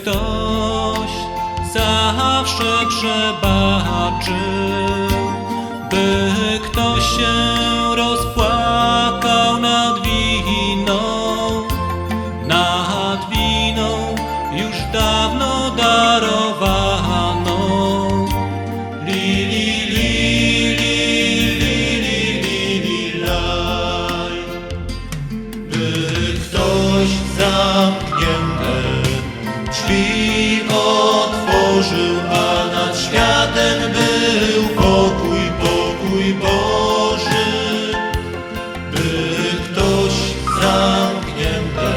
ktoś zawsze przebaczył, by ktoś się rozpłacił. Otworzył, a nad światem był pokój, pokój Boży. By ktoś zamknięte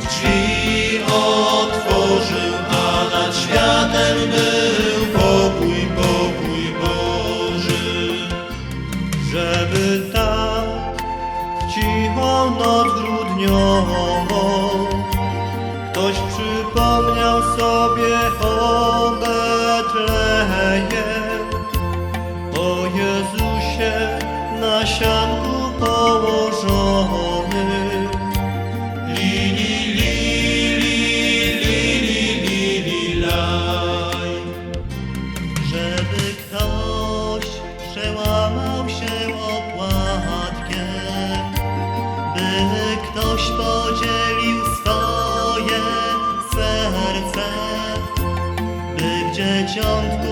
drzwi otworzył, a nad światem był pokój, pokój Boży. żeby tak w cichą noc grudniową ktoś przypomniał sobie o podzielił swoje serce, by w dzieciątku